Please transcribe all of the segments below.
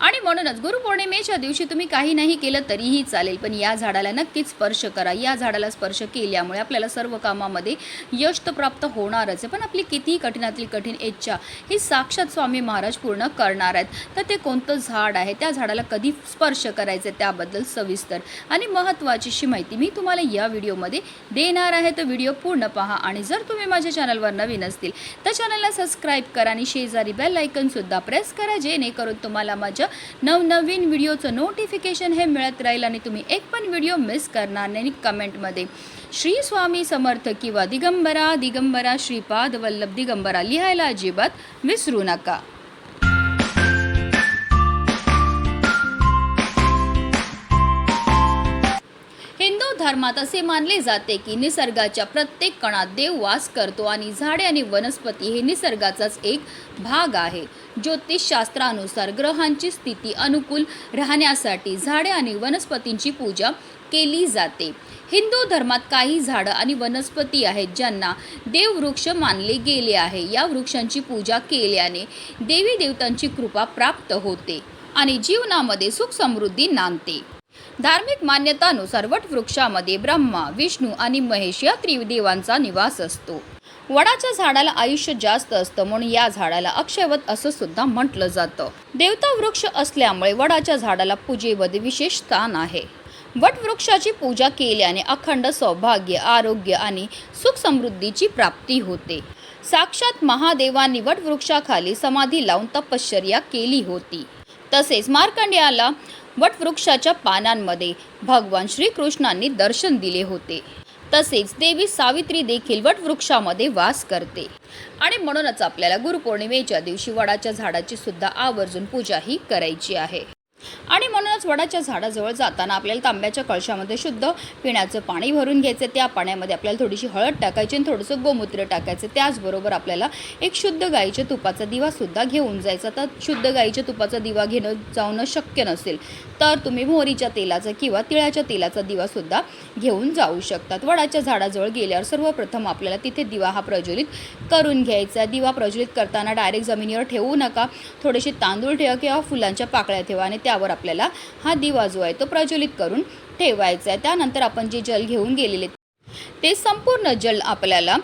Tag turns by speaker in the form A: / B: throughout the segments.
A: आणि म्हणूनच गुरुपौर्णिमेच्या दिवशी तुम्ही काही नाही केलं तरीही चालेल पण या झाडाला नक्कीच स्पर्श करा. या झाडाला स्पर्श केल्यामुळे आपल्याला सर्व कामामध्ये यश तर प्राप्त होणारच आहे. पण आपली कितीही कठीणातली कठीण इच्छा ही साक्षात स्वामी महाराज पूर्ण करणार आहेत. तर ते कोणतं झाड आहे? त्या झाडाला कधी स्पर्श करायचं त्याबद्दल सविस्तर आणि महत्त्वाचीशी माहिती मी तुम्हाला या व्हिडिओमध्ये देणार आहे. तर व्हिडिओ पूर्ण पहा आणि जर तुम्ही माझ्या चॅनलवर नवीन असतील तर चॅनलला सबस्क्राईब करा आणि शेजारी बेल आयकनसुद्धा प्रेस करा जेणेकरून तुम्हाला माझ्या नवनवीन व्हिडिओचं नोटिफिकेशन हे मिळत राहील आणि तुम्ही एक पण व्हिडिओ मिस करणार नाही आणि कमेंटमध्ये श्री स्वामी समर्थ किंवा दिगंबरा दिगंबरा श्रीपाद वल्लभ दिगंबरा लिहायला अजिबात विसरू नका. धर्मात असे मानले जाते की निसर्गाच्या प्रत्येक कणात देव वास करतो आणि झाडे आणि वनस्पती हे निसर्गाचाच एक भाग आहे. ज्योतिषशास्त्रानुसार ग्रहांची स्थिती अनुकूल राहण्यासाठी झाडे आणि वनस्पतींची पूजा केली जाते. हिंदू धर्मात काही झाडं आणि वनस्पती आहेत ज्यांना देववृक्ष मानले गेले आहे. या वृक्षांची पूजा केल्याने देवी देवतांची कृपा प्राप्त होते आणि जीवनामध्ये सुख समृद्धी नांदते. धार्मिक मान्यतानुसार वटवृक्षामध्ये ब्रह्मा विष्णू आणि महेश या त्रिदेवांचा निवास असतो. वडाच्या झाडाला आयुष्य जास्त असतं म्हणून या झाडाला अक्षयवत असं सुद्धा म्हटलं जातं. देवता वृक्ष असल्यामुळे वडाच्या झाडाला पूजेमध्ये विशेष स्थान आहे. वटवृक्षाची पूजा केल्याने अखंड सौभाग्य आरोग्य आणि सुख समृद्धीची प्राप्ती होते. साक्षात महादेवांनी वटवृक्षाखाली समाधी लावून तपश्चर्या केली होती. तसेच मार्कंड्याला वटवृक्षाच्या पानांमध्ये भगवान श्रीकृष्णांनी दर्शन दिले होते. तसेच देवी सावित्री देखील वटवृक्षामध्ये वास करते. आणि म्हणूनच आपल्याला गुरुपौर्णिमेच्या दिवशी वडाच्या झाडाची सुद्धा आवर्जून पूजा ही करायची आहे. आणि म्हणूनच वडाच्या झाडाजवळ जाताना आपल्याला तांब्याच्या कळशामध्ये शुद्ध पिण्याचं पाणी भरून घ्यायचं त्या पाण्यामध्ये आपल्याला थोडीशी हळद टाकायची आणि थोडंसं गोमूत्र टाकायचं त्याचबरोबर आपल्याला एक शुद्ध गाईच्या तुपाचा दिवासुद्धा घेऊन जायचा तर शुद्ध गाईच्या तुपाचा दिवा घेणं जाणं शक्य नसेल तर तुम्ही मोहरीच्या तेलाचा किंवा तिळाच्या तेलाचा दिवासुद्धा घेऊन जाऊ शकतात. वडाच्या झाडाजवळ गेल्यावर सर्वप्रथम आपल्याला तिथे दिवा हा प्रज्वलित करून घ्यायचा दिवा प्रज्वलित करताना डायरेक्ट जमिनीवर ठेवू नका. थोडेसे तांदूळ ठेवा किंवा फुलांच्या पाकळ्या ठेवा आणि त्यावर आपल्याला हा दिवा जो आहे तो प्रज्वलित करून ठेवायचा आहे. त्यानंतर आपण जे जल घेऊन गेलेले ते संपूर्ण जल आपल्याला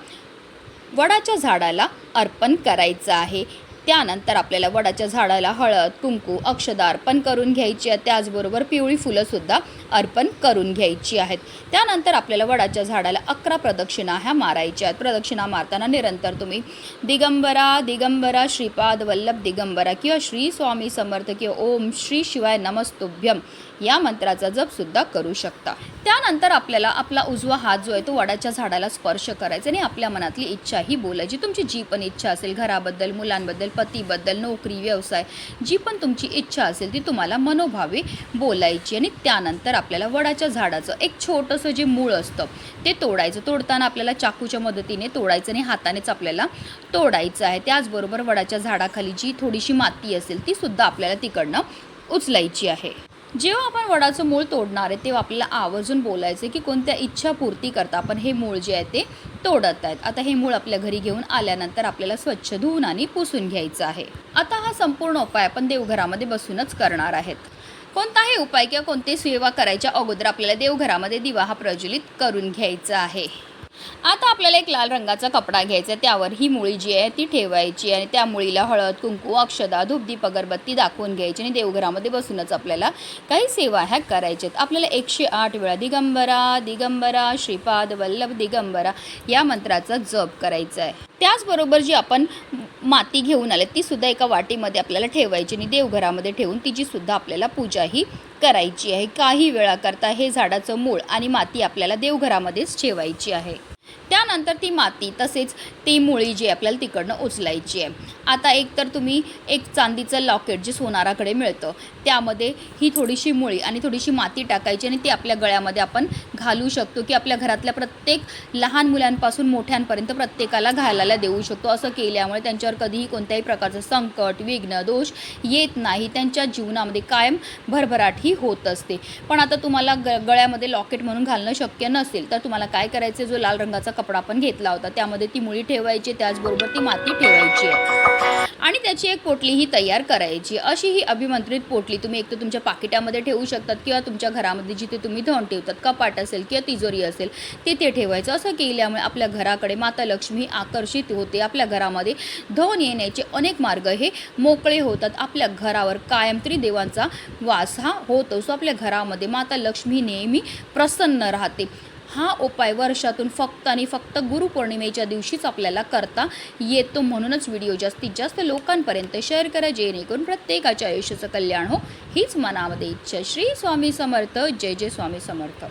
A: वडाच्या झाडाला अर्पण करायचं आहे. त्यानंतर आपल्याला वडाच्या झाडाला हळद कुंकू अक्षदा अर्पण करून घ्यायची आहे. त्याचबरोबर पिवळी फुलंसुद्धा अर्पण करून घ्यायची आहेत. त्यानंतर आपल्याला वडाच्या झाडाला अकरा प्रदक्षिणा ह्या मारायच्या आहेत. प्रदक्षिणा मारताना निरंतर तुम्ही दिगंबरा दिगंबरा श्रीपाद वल्लभ दिगंबरा किंवा श्री स्वामी समर्थ किंवा ओम श्री शिवाय नमस्तुभ्यम या मंत्राचा जपसुद्धा करू शकता. त्यानंतर आपल्याला आपला उजवा हात जो आहे तो वडाच्या झाडाला स्पर्श करायचा आणि आपल्या मनातली इच्छा ही बोलायची. तुमची जी पण इच्छा असेल घराबद्दल मुलांबद्दल पतीबद्दल नोकरी व्यवसाय जी पण तुमची इच्छा असेल ती तुम्हाला मनोभावे बोलायची आणि त्यानंतर आपल्याला वडाच्या झाडाचं एक छोटंसं जे मूळ असतं ते तोडायचं. तोडताना आपल्याला चाकूच्या मदतीने तोडायचं आणि हातानेच आपल्याला तोडायचं आहे. त्याचबरोबर वडाच्या झाडाखाली जी थोडीशी माती असेल ती सुद्धा आपल्याला तिकडनं उचलायची आहे. जेव्हा आपण वडाचं मूळ तोडणार आहे तेव्हा आपल्याला आवर्जून बोलायचं की कोणत्या इच्छा पूर्ती करता आपण हे मूळ जे आहे ते तोडत आहेत. आता हे मूळ आपल्या घरी घेऊन आल्यानंतर आपल्याला स्वच्छ धुवून आणि पुसून घ्यायचं आहे. आता हा संपूर्ण उपाय आपण देवघरामध्ये बसूनच करणार आहेत. कोणताही उपाय किंवा कोणती सेवा करायच्या अगोदर आपल्याला देवघरामध्ये दिवा हा प्रज्वलित करून घ्यायचा आहे. आता आपल्याला एक लाल रंगाचा कपडा घ्यायचा आहे. त्यावर ही मुळी जी आहे ती ठेवायची आणि त्या मुळीला हळद कुंकू अक्षदा धूपदीप अगरबत्ती दाखवून घ्यायची आणि देवघरामध्ये बसूनच आपल्याला काही सेवा ह्या करायच्या आहेत. आपल्याला एकशे आठ वेळा दिगंबरा दिगंबरा श्रीपाद वल्लभ दिगंबरा या मंत्राचा जप करायचा आहे. त्याचबरोबर जी आपण माती घेऊन आले ती सुद्धा एका वाटीमध्ये आपल्याला ठेवायची आणि देवघरामध्ये ठेवून तिची सुद्धा आपल्याला पूजा ही करायची आहे. काही वेळाकरता हे झाडाचं मूळ आणि माती आपल्याला देवघरामध्येच ठेवायची आहे. त्यानंतर ती माती तसेच ती मुळी जी आहे आपल्याला तिकडनं उचलायची आहे. आता एक तर तुम्ही एक चांदीचं लॉकेट जे सोनाराकडे मिळतं त्यामध्ये ही थोडीशी मुळी आणि थोडीशी माती टाकायची आणि ती आपल्या गळ्यामध्ये आपण घालू शकतो की आपल्या घरातल्या प्रत्येक लहान मुलांपासून मोठ्यांपर्यंत प्रत्येकाला घालायला देऊ शकतो. असं केल्यामुळे त्यांच्यावर कधीही कोणत्याही प्रकारचं संकट विघ्न दोष येत नाही. त्यांच्या जीवनामध्ये कायम भरभराट ही होत असते. पण आता तुम्हाला ग गळ्यामध्ये लॉकेट म्हणून घालणं शक्य नसेल तर तुम्हाला काय करायचं जो लाल रंगाचा कपडा आपण घेतला होता. त्यामध्ये ती मुळी ठेवायची त्याचबरोबर ती माती ठेवायची आहे. आणि त्याची एक पोटली ही तयार करायची. अशी ही अभिमंत्रित पोटली तुम्ही एक तर तुमच्या पाकिटामध्ये ठेवू शकतात किंवा तुमच्या घरामध्ये जिथे तुम्ही धन ठेवतात कपाट असेल किंवा तिजोरी असेल तिथे ठेवायचं. असं केल्यामुळे आपल्या घराकडे माता लक्ष्मी आकर्षित होते. आपल्या घरामध्ये धन येण्याचे अनेक मार्ग हे मोकळे होतात. आपल्या घरावर कायम त्रिदेवांचा वास हा होतो सो आपल्या घरामध्ये माता लक्ष्मी नेहमी प्रसन्न राहते. हा उपाय वर्षातून फक्त आणि फक्त गुरुपौर्णिमेच्या दिवशीच आपल्याला करता येतो म्हणूनच व्हिडिओ जास्तीत जास्त लोकांपर्यंत शेअर करा जेणेकरून प्रत्येकाच्या आयुष्याचं कल्याण हो. हीच मनामध्ये इच्छा. श्री स्वामी समर्थ. जय जय स्वामी समर्थ.